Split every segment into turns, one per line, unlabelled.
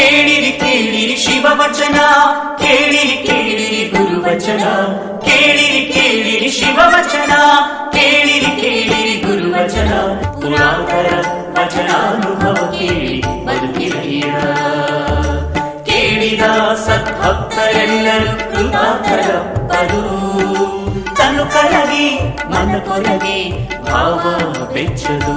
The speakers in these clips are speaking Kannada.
ಕೇಳಿರಿ ಕೇಳಿರಿ ಶಿವವಚನ ಕೇಳಿರಿ ಕೇಳಿರಿ ಗುರುವಚನ ಕೇಳಿರಿ ಕೇಳಿರಿ ಶಿವವಚನ ಕೇಳಿರಿ ಕೇಳಿರಿ ಗುರುವಚನ ಪುರಾತರ ವಚನಾನುಭವ ಕೇಳಿ ಬದುಕಿರಯ್ಯ ಕೇಳಿದ ಸದ್ಭಕ್ತರೆಲ್ಲರೂ ಕೃಪಾಕರಪ್ಪರು ತನು ಕರಗಿ ಮನ ಕೊರಗಿ ಭಾವ ಬೆಚ್ಚದು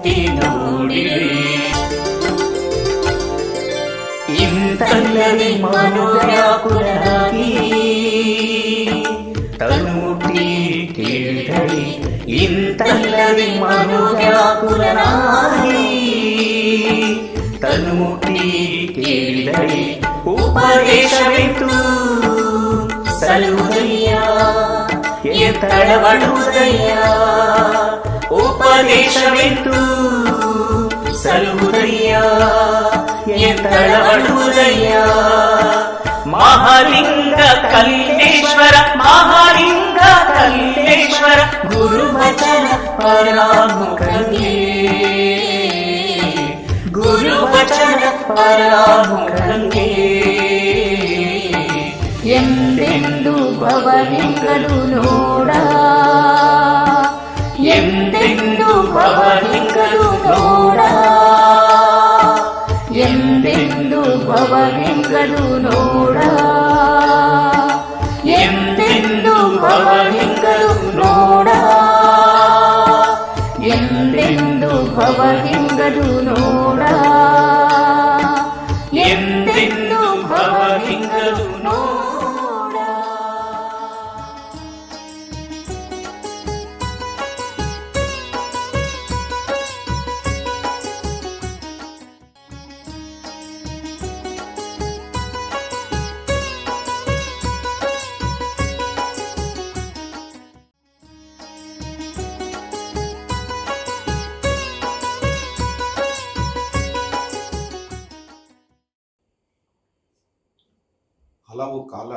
ನೋಡಿರಿ ಇಂತಲ್ಲದೆ ಮನೋವ್ಯಾಕುಲರಾಗಿ ತನ್ನುಟಿ ಕೇಳಿದಳಿ ಇಂತಲ್ಲದೆ ಮನೋವ್ಯಾಕುಲನಾಗಿ ತನ್ನುಟಿ ಕೇಳಿದಳಿ ಉಪದೇಶವಿತ್ತು ಸಲುದಯ್ಯ ಎತ್ತಳವಡುವುದಯ್ಯ ಉಪದೇಶವಿತ್ತು ಎತ್ತಳವಡುವುದಯ್ಯ ಮಹಾಲಿಂಗ ಕಲ್ಲೇಶ್ವರ ಮಹಾಲಿಂಗ ಕಲ್ಲೇಶ್ವರ ಗುರುವಚನ ಪರಾಮುಖಂಗೆ ಗುರುವಚನ ಪರಾಮುಖಂಗೆ
ಎಂದೆಂದು ಭವಲಿಂಗಲು ನೋಡ
ಎಂದೆಂದು ಭವಲಿಂಗಲು ನೋಡ
ಭವಲಿಂಗಲು ನೋಡ.
ಎಂದೆಂದು ಭವಲಿಂಗಲು ನೋಡ.
ಎಂದೆಂದು ಭವಲಿಂಗಲು ನೋಡ.
ಹಲವು ಕಾಲ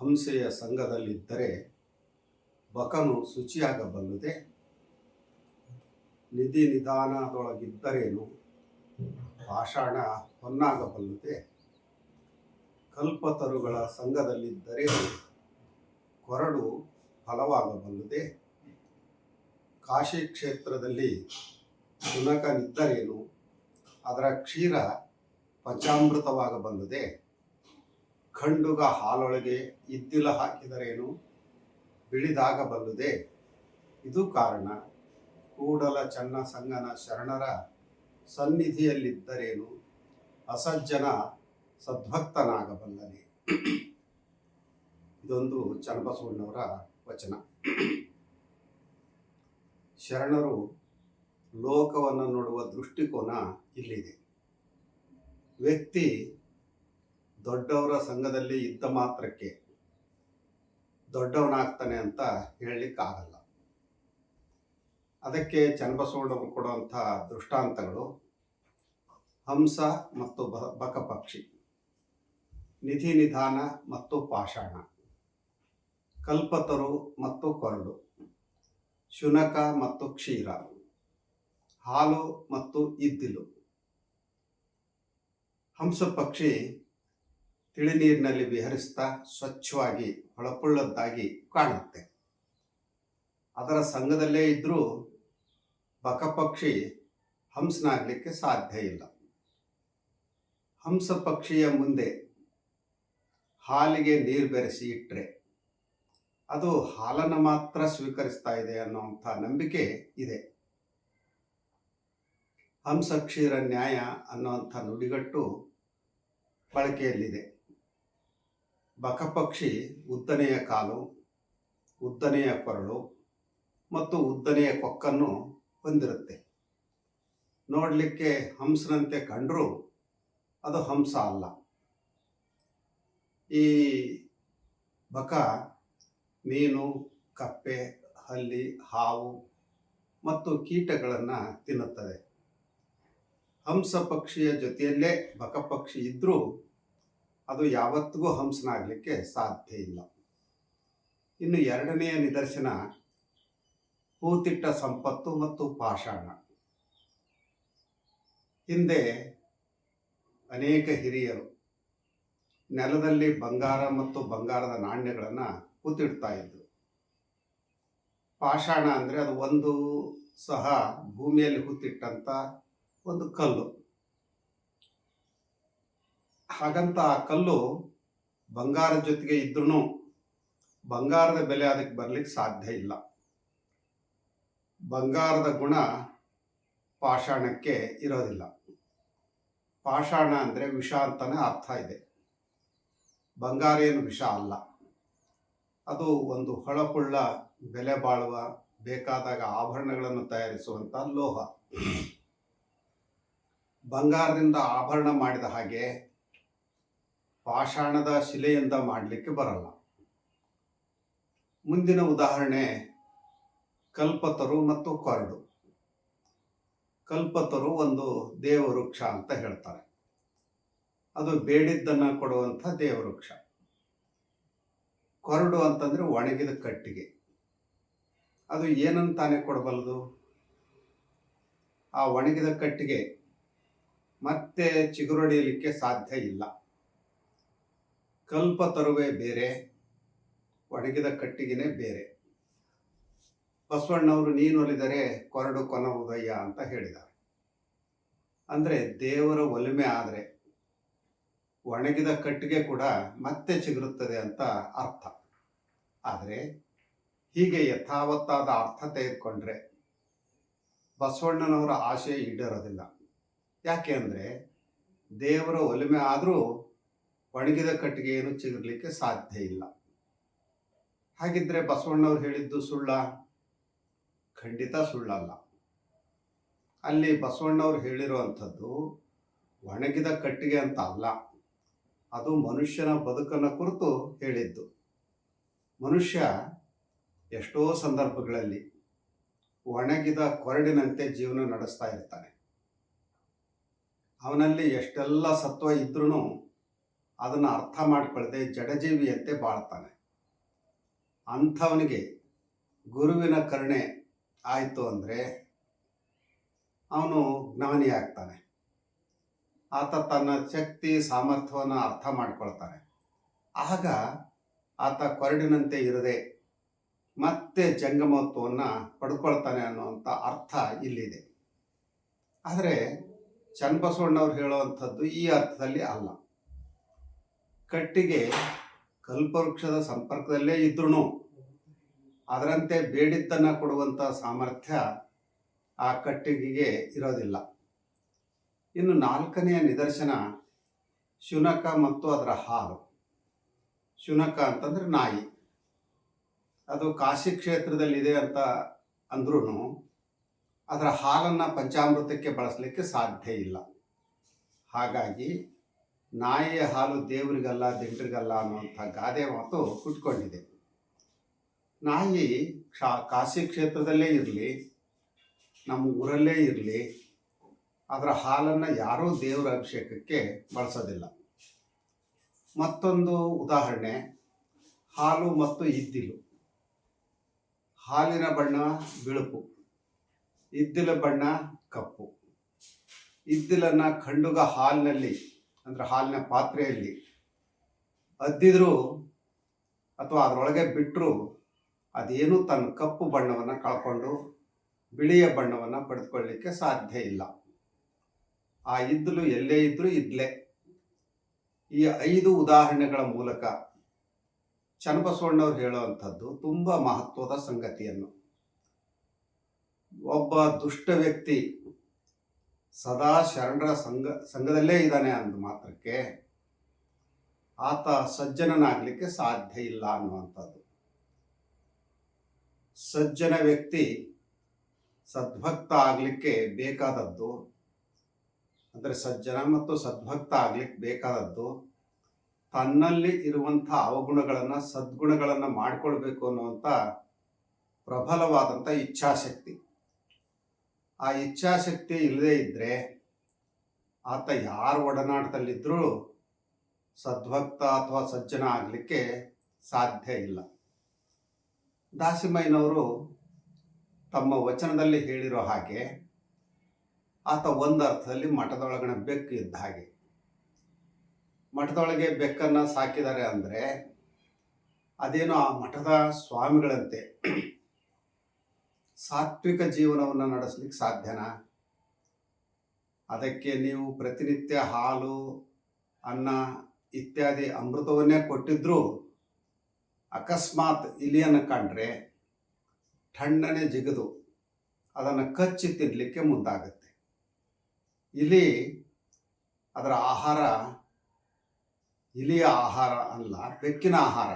ಹಂಸೆಯ ಸಂಘದಲ್ಲಿದ್ದರೆ ಬಕನು ಶುಚಿಯಾಗಬಲ್ಲದೆ? ನಿಧಿ ನಿಧಾನದೊಳಗಿದ್ದರೇನು? ಪಾಷಾಣ ಹೊನ್ನಾಗಬಲ್ಲದೆ? ಕಲ್ಪತರುಗಳ ಸಂಘದಲ್ಲಿದ್ದರೆ ಕೊರಡು ಫಲವಾಗಬಲ್ಲದೆ? ಕಾಶಿ ಕ್ಷೇತ್ರದಲ್ಲಿ ಶುನಕನಿದ್ದರೇನು ಅದರ ಕ್ಷೀರ ಪಂಚಾಮೃತವಾಗಬಲ್ಲದೆ? ಖಂಡುಗ ಹಾಲೊಳಗೆ ಇದ್ದಿಲ ಹಾಕಿದರೇನು? ಬಿಳಿದಾಗಬಲ್ಲದೆ ಇದು ಕಾರಣ, ಕೂಡಲ ಚನ್ನ ಸಂಗನ ಶರಣರ ಸನ್ನಿಧಿಯಲ್ಲಿದ್ದರೇನು? ಅಸಜ್ಜನ ಸದ್ಭಕ್ತನಾಗಬಲ್ಲನೆ. ಇದೊಂದು ಚನ್ನಬಸವಣ್ಣವರ ವಚನ. ಶರಣರು ಲೋಕವನ್ನು ನೋಡುವ ದೃಷ್ಟಿಕೋನ ಇಲ್ಲಿದೆ. ವ್ಯಕ್ತಿ ದೊಡ್ಡವರ ಸಂಘದಲ್ಲಿ ಇದ್ದ ಮಾತ್ರಕ್ಕೆ ದೊಡ್ಡವನಾಗ್ತಾನೆ ಅಂತ ಹೇಳಲಿಕ್ಕಾಗಲ್ಲ. ಅದಕ್ಕೆ ಚನ್ನಬಸವಣ್ಣವರು ಕೊಡುವಂಥ ದೃಷ್ಟಾಂತಗಳು ಹಂಸ ಮತ್ತು ಬ, ಬಕಪಕ್ಷಿ, ನಿಧಿ ನಿಧಾನ ಮತ್ತು ಪಾಷಾಣ, ಕಲ್ಪತರು ಮತ್ತು ಕೊರಡು ಶುನಕ ಮತ್ತು ಕ್ಷೀರ, ಹಾಲು ಮತ್ತು ಇದ್ದಿಲು. ಹಂಸ ಪಕ್ಷಿ ತಿಳಿನೀರಿನಲ್ಲಿ ವಿಹರಿಸ್ತಾ ಸ್ವಚ್ಛವಾಗಿ ಹೊಳಪುಳ್ಳದ್ದಾಗಿ ಕಾಣುತ್ತೆ. ಅದರ ಸಂಘದಲ್ಲೇ ಇದ್ದರೂ ಬಕಪಕ್ಷಿ ಹಂಸನಾಗಲಿಕ್ಕೆ ಸಾಧ್ಯ ಇಲ್ಲ. ಹಂಸ ಪಕ್ಷಿಯ ಮುಂದೆ ಹಾಲಿಗೆ ನೀರು ಬೆರೆಸಿ ಇಟ್ಟರೆ ಅದು ಹಾಲನ್ನು ಮಾತ್ರ ಸ್ವೀಕರಿಸ್ತಾ ಇದೆ ಅನ್ನೋವಂಥ ನಂಬಿಕೆ ಇದೆ. ಹಂಸ ಕ್ಷೀರ ನ್ಯಾಯ ಅನ್ನೋಂಥ ನುಡಿಗಟ್ಟು ಬಳಕೆಯಲ್ಲಿದೆ. ಬಕಪಕ್ಷಿ ಉದ್ದನೆಯ ಕಾಲು, ಉದ್ದನೆಯ ಕೊರಳು ಮತ್ತು ಉದ್ದನೆಯ ಕೊಕ್ಕನ್ನು ಹೊಂದಿರುತ್ತೆ. ನೋಡಲಿಕ್ಕೆ ಹಂಸನಂತೆ ಕಂಡರೂ ಅದು ಹಂಸ ಅಲ್ಲ. ಈ ಬಕ ಮೀನು, ಕಪ್ಪೆ, ಹಲ್ಲಿ, ಹಾವು ಮತ್ತು ಕೀಟಗಳನ್ನು ತಿನ್ನುತ್ತದೆ ಹಂಸ ಪಕ್ಷಿಯ ಜೊತೆಯಲ್ಲೇ ಬಕ ಪಕ್ಷಿ ಇದ್ದರೂ ಅದು ಯಾವತ್ತಿಗೂ ಹಂಸನಾಗಲಿಕ್ಕೆ ಸಾಧ್ಯ ಇಲ್ಲ. ಇನ್ನು ಎರಡನೆಯ ನಿದರ್ಶನ ಹೂತಿಟ್ಟ ಸಂಪತ್ತು ಮತ್ತು ಪಾಷಾಣ. ಹಿಂದೆ ಅನೇಕ ಹಿರಿಯರು ನೆಲದಲ್ಲಿ ಬಂಗಾರ ಮತ್ತು ಬಂಗಾರದ ನಾಣ್ಯಗಳನ್ನು ಹೂತಿಡ್ತಾ ಇದ್ರು. ಪಾಷಾಣ ಅಂದರೆ ಅದು ಒಂದು ಸಹ ಭೂಮಿಯಲ್ಲಿ ಹೂತಿಟ್ಟಂಥ ಒಂದು ಕಲ್ಲು. ಹಾಗಂತ ಆ ಕಲ್ಲು ಬಂಗಾರದ ಜೊತೆಗೆ ಇದ್ರೂ ಬಂಗಾರದ ಬೆಲೆ ಅದಕ್ಕೆ ಬರ್ಲಿಕ್ಕೆ ಸಾಧ್ಯ ಇಲ್ಲ. ಬಂಗಾರದ ಗುಣ ಪಾಷಾಣಕ್ಕೆ ಇರೋದಿಲ್ಲ. ಪಾಷಾಣ ಅಂದರೆ ವಿಷ ಅಂತಾನೆ ಅರ್ಥ ಇದೆ. ಬಂಗಾರ ಏನು ವಿಷ ಅಲ್ಲ. ಅದು ಒಂದು ಹೊಳಪುಳ್ಳ ಬೆಲೆ ಬಾಳುವ, ಬೇಕಾದಾಗ ಆಭರಣಗಳನ್ನು ತಯಾರಿಸುವಂಥ ಲೋಹ. ಬಂಗಾರದಿಂದ ಆಭರಣ ಮಾಡಿದ ಹಾಗೆ ಪಾಷಾಣದ ಶಿಲೆಯಿಂದ ಮಾಡಲಿಕ್ಕೆ ಬರಲ್ಲ. ಮುಂದಿನ ಉದಾಹರಣೆ ಕಲ್ಪತರು ಮತ್ತು ಕೊರಡು ಕಲ್ಪತರು ಒಂದು ದೇವವೃಕ್ಷ ಅಂತ ಹೇಳ್ತಾರೆ. ಅದು ಬೇಡಿದ್ದನ್ನು ಕೊಡುವಂಥ ದೇವವೃಕ್ಷ. ಕೊರಡು ಅಂತಂದ್ರೆ ಒಣಗಿದ ಕಟ್ಟಿಗೆ. ಅದು ಏನಂತಾನೆ ಕೊಡಬಲ್ಲದು? ಆ ಒಣಗಿದ ಕಟ್ಟಿಗೆ ಮತ್ತೆ ಚಿಗುರೊಡೆಯಲಿಕ್ಕೆ ಸಾಧ್ಯ ಇಲ್ಲ. ಕಲ್ಪತರುವೇ ಬೇರೆ, ಒಣಗಿದ ಕಟ್ಟಿಗೆನೇ ಬೇರೆ. ಬಸವಣ್ಣವರು ನೀನೊಲಿದರೆ ಕೊರಡು ಕೊನವುದಯ್ಯ ಅಂತ ಹೇಳಿದ್ದಾರೆ. ಅಂದರೆ ದೇವರ ಒಲಿಮೆ ಆದರೆ ಒಣಗಿದ ಕಟ್ಟಿಗೆ ಕೂಡ ಮತ್ತೆ ಚಿಗುರುತ್ತದೆ ಅಂತ ಅರ್ಥ. ಆದರೆ ಹೀಗೆ ಯಥಾವತ್ತಾದ ಅರ್ಥ ತೆಗೆದುಕೊಂಡ್ರೆ ಬಸವಣ್ಣನವರ ಆಶಯ ಈಡೇರೋದಿಲ್ಲ. ಯಾಕೆ ಅಂದರೆ ದೇವರ ಒಲಿಮೆ ಆದರೂ ಒಣಗಿದ ಕಟ್ಟಿಗೆಯನ್ನು ಚಿಗುರ್ಲಿಕ್ಕೆ ಸಾಧ್ಯ ಇಲ್ಲ. ಹಾಗಿದ್ರೆ ಬಸವಣ್ಣವ್ರು ಹೇಳಿದ್ದು ಸುಳ್ಳ? ಖಂಡಿತ ಸುಳ್ಳಲ್ಲ. ಅಲ್ಲಿ ಬಸವಣ್ಣವ್ರು ಹೇಳಿರುವಂಥದ್ದು ಒಣಗಿದ ಕಟ್ಟಿಗೆ ಅಂತ ಅಲ್ಲ, ಅದು ಮನುಷ್ಯನ ಬದುಕನ್ನು ಕುರಿತು ಹೇಳಿದ್ದು. ಮನುಷ್ಯ ಎಷ್ಟೋ ಸಂದರ್ಭಗಳಲ್ಲಿ ಒಣಗಿದ ಕೊರಡಿನಂತೆ ಜೀವನ ನಡೆಸ್ತಾ ಇರ್ತಾನೆ. ಅವನಲ್ಲಿ ಎಷ್ಟೆಲ್ಲ ಸತ್ವ ಇದ್ರೂ ಅದನ್ನು ಅರ್ಥ ಮಾಡಿಕೊಳ್ಳದೆ ಜಡಜೀವಿಯಂತೆ ಬಾಳ್ತಾನೆ. ಅಂಥವನಿಗೆ ಗುರುವಿನ ಕರುಣೆ ಆಯಿತು ಅಂದರೆ ಅವನು ಜ್ಞಾನಿ ಆಗ್ತಾನೆ. ಆತ ತನ್ನ ಶಕ್ತಿ, ಸಾಮರ್ಥ್ಯವನ್ನು ಅರ್ಥ ಮಾಡಿಕೊಳ್ತಾನೆ. ಆಗ ಆತ ಕೊರಡಿನಂತೆ ಇರದೆ ಮತ್ತೆ ಜಂಗಮತ್ವವನ್ನು ಪಡ್ಕೊಳ್ತಾನೆ ಅನ್ನುವಂಥ ಅರ್ಥ ಇಲ್ಲಿದೆ. ಆದರೆ ಚನ್ನಬಸವಣ್ಣವ್ರು ಹೇಳುವಂಥದ್ದು ಈ ಅರ್ಥದಲ್ಲಿ ಅಲ್ಲ. ಕಟ್ಟಿಗೆ ಕಲ್ಪವೃಕ್ಷದ ಸಂಪರ್ಕದಲ್ಲೇ ಇದ್ರೂ ಅದರಂತೆ ಬೇಡಿದ್ದನ್ನು ಕೊಡುವಂಥ ಸಾಮರ್ಥ್ಯ ಆ ಕಟ್ಟಿಗೆಗೆ ಇರೋದಿಲ್ಲ. ಇನ್ನು ನಾಲ್ಕನೆಯ ನಿದರ್ಶನ ಶುನಕ ಮತ್ತು ಅದರ ಹಾಲು. ಶುನಕ ಅಂತಂದ್ರೆ ನಾಯಿ. ಅದು ಕಾಶಿ ಕ್ಷೇತ್ರದಲ್ಲಿದೆ ಅಂತ ಅಂದ್ರೂ ಅದರ ಹಾಲನ್ನು ಪಂಚಾಮೃತಕ್ಕೆ ಬಳಸಲಿಕ್ಕೆ ಸಾಧ್ಯ ಇಲ್ಲ. ಹಾಗಾಗಿ ನಾಯಿಯ ಹಾಲು ದೇವರಿಗಲ್ಲ, ದಿಂಡ್ರಿಗಲ್ಲ ಅನ್ನುವಂಥ ಗಾದೆ ಮಾತು ಹುಟ್ಕೊಂಡಿದೆ ನಾಯಿ ಕ್ಷಾ, ಕಾಶಿ ಕ್ಷೇತ್ರದಲ್ಲೇ ಇರಲಿ, ನಮ್ಮ ಊರಲ್ಲೇ ಇರಲಿ, ಅದರ ಹಾಲನ್ನು ಯಾರೂ ದೇವರ ಅಭಿಷೇಕಕ್ಕೆ ಬಳಸೋದಿಲ್ಲ. ಮತ್ತೊಂದು ಉದಾಹರಣೆ, ಹಾಲು ಮತ್ತು ಇದ್ದಿಲು. ಹಾಲಿನ ಬಣ್ಣ ಬಿಳುಪು, ಇದ್ದಿಲ ಬಣ್ಣ ಕಪ್ಪು. ಇದ್ದಿಲನ್ನು ಖಂಡುಗ ಹಾಲಿನಲ್ಲಿ ಅಂದರೆ ಹಾಲಿನ ಪಾತ್ರೆಯಲ್ಲಿ ಅದ್ದಿದ್ರು ಅಥವಾ ಅದರೊಳಗೆ ಬಿಟ್ಟರು ಅದೇನು ತನ್ನ ಕಪ್ಪು ಬಣ್ಣವನ್ನು ಕಳ್ಕೊಂಡು ಬಿಳಿಯ ಬಣ್ಣವನ್ನು ಪಡೆದುಕೊಳ್ಳಲಿಕ್ಕೆ ಸಾಧ್ಯ ಇಲ್ಲ. ಆ ಇದ್ದಲು ಎಲ್ಲೇ ಇದ್ದರೂ ಇದ್ಲೇ. ಈ ಐದು ಉದಾಹರಣೆಗಳ ಮೂಲಕ ಚನ್ನಬಸವಣ್ಣವ್ರು ಹೇಳುವಂಥದ್ದು ತುಂಬ ಮಹತ್ವದ ಸಂಗತಿಯನ್ನು. ಒಬ್ಬ ದುಷ್ಟ ವ್ಯಕ್ತಿ ಸದಾ ಶರಣರ ಸಂಘ, ಸಂಘದಲ್ಲೇ ಇದ್ದಾನೆ ಅಂದ ಮಾತ್ರಕ್ಕೆ ಆತ ಸಜ್ಜನನಾಗಲಿಕ್ಕೆ ಸಾಧ್ಯ ಇಲ್ಲ ಅನ್ನುವಂಥದ್ದು. ಸಜ್ಜನ ವ್ಯಕ್ತಿ ಸದ್ಭಕ್ತ ಆಗಲಿಕ್ಕೆ ಬೇಕಾದದ್ದು, ಅಂದರೆ ಸಜ್ಜನ ಮತ್ತು ಸದ್ಭಕ್ತ ಆಗ್ಲಿಕ್ಕೆ ಬೇಕಾದದ್ದು, ತನ್ನಲ್ಲಿ ಇರುವಂಥ ಅವಗುಣಗಳನ್ನು, ಸದ್ಗುಣಗಳನ್ನು ಮಾಡಿಕೊಳ್ಬೇಕು ಅನ್ನುವಂಥ ಪ್ರಬಲವಾದಂಥ ಇಚ್ಛಾಶಕ್ತಿ. ಆ ಇಚ್ಛಾಶಕ್ತಿ ಇಲ್ಲದೇ ಇದ್ದರೆ ಆತ ಯಾರ ಒಡನಾಟದಲ್ಲಿದ್ದರೂ ಸದ್ಭಕ್ತ ಅಥವಾ ಸಜ್ಜನ ಆಗಲಿಕ್ಕೆ ಸಾಧ್ಯ ಇಲ್ಲ. ದಾಸಿಮಯ್ಯನವರು ತಮ್ಮ ವಚನದಲ್ಲಿ ಹೇಳಿರೋ ಹಾಗೆ ಆತ ಒಂದು ಅರ್ಥದಲ್ಲಿ ಮಠದೊಳಗಣ ಬೆಕ್ಕು ಇದ್ದ ಹಾಗೆ. ಮಠದೊಳಗೆ ಬೆಕ್ಕನ್ನು ಸಾಕಿದ್ದಾರೆ ಅಂದರೆ ಅದೇನೋ ಆ ಮಠದ ಸ್ವಾಮಿಗಳಂತೆ ಸಾತ್ವಿಕ ಜೀವನವನ್ನು ನಡೆಸಲಿಕ್ಕೆ ಸಾಧ್ಯನಾ? ಅದಕ್ಕೆ ನೀವು ಪ್ರತಿನಿತ್ಯ ಹಾಲು, ಅನ್ನ ಇತ್ಯಾದಿ ಅಮೃತವನ್ನೇ ಕೊಟ್ಟಿದ್ರೂ ಅಕಸ್ಮಾತ್ ಇಲಿಯನ್ನು ಕಂಡ್ರೆ ಠಣ್ಣನೆ ಜಿಗಿದು ಅದನ್ನು ಕಚ್ಚಿ ತಿನ್ನಲಿಕ್ಕೆ ಮುಂದಾಗುತ್ತೆ. ಇಲಿ ಅದರ ಆಹಾರ ಇಲಿಯ ಆಹಾರ ಅಲ್ಲ, ಬೆಕ್ಕಿನ ಆಹಾರ.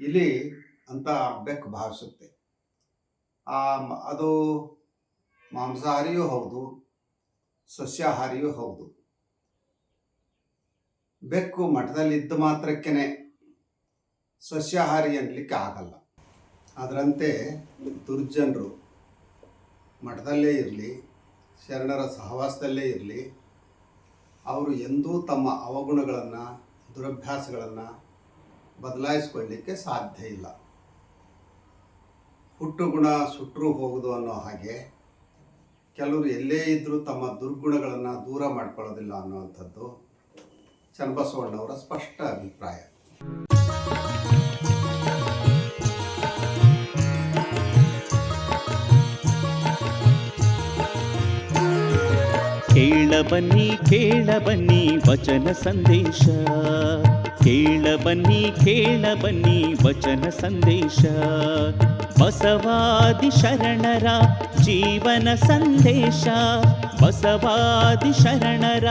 ಇಲಿ ಅಂತ ಬೆಕ್ಕು ಭಾವಿಸುತ್ತೆ. ಅದು ಮಾಂಸಾಹಾರಿಯೂ ಹೌದು, ಸಸ್ಯಾಹಾರಿಯೂ ಹೌದು. ಬೆಕ್ಕು ಮಠದಲ್ಲಿ ಇದ್ದ ಮಾತ್ರಕ್ಕೇ ಸಸ್ಯಾಹಾರಿ ಅನ್ನಲಿಕ್ಕೆ ಆಗಲ್ಲ. ಅದರಂತೆ ದುರ್ಜನರು ಮಠದಲ್ಲೇ ಇರಲಿ, ಶರಣರ ಸಹವಾಸದಲ್ಲೇ ಇರಲಿ, ಅವರು ಎಂದೂ ತಮ್ಮ ಅವಗುಣಗಳನ್ನು, ದುರಭ್ಯಾಸಗಳನ್ನು ಬದಲಾಯಿಸ್ಕೊಳ್ಳಿಕ್ಕೆ ಸಾಧ್ಯ ಇಲ್ಲ. ಹುಟ್ಟು ಗುಣ ಸುಟ್ಟರೂ ಹೋಗೋದು ಅನ್ನೋ ಹಾಗೆ ಕೆಲವರು ಎಲ್ಲೇ ಇದ್ದರೂ ತಮ್ಮ ದುರ್ಗುಣಗಳನ್ನು ದೂರ ಮಾಡ್ಕೊಳ್ಳೋದಿಲ್ಲ ಅನ್ನುವಂಥದ್ದು ಚನ್ನಬಸವಣ್ಣವರ ಸ್ಪಷ್ಟ ಅಭಿಪ್ರಾಯ.
ಕೇಳಬನ್ನಿ ಕೇಳಬನ್ನಿ ಕೇಳ ಬನ್ನಿ ವಚನ ಸಂದೇಶ. ಕೇಳ ಬನ್ನಿ ಕೇಳ ಬನ್ನಿ ವಚನ ಸಂದೇಶ. ಬಸವಾದಿ ಶರಣರ ಜೀವನ ಸಂದೇಶ. ಬಸವಾದಿ ಶರಣರ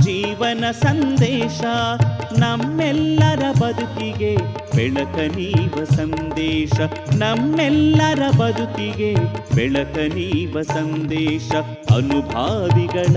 ಜೀವನ ಸಂದೇಶ. ನಮ್ಮೆಲ್ಲರ ಬದುಕಿಗೆ ಬೆಳಕ ನೀವ ಸಂದೇಶ. ನಮ್ಮೆಲ್ಲರ ಬದುಕಿಗೆ ಬೆಳಕ ನೀವ ಸಂದೇಶ. ಅನುಭಾವಿಗಳ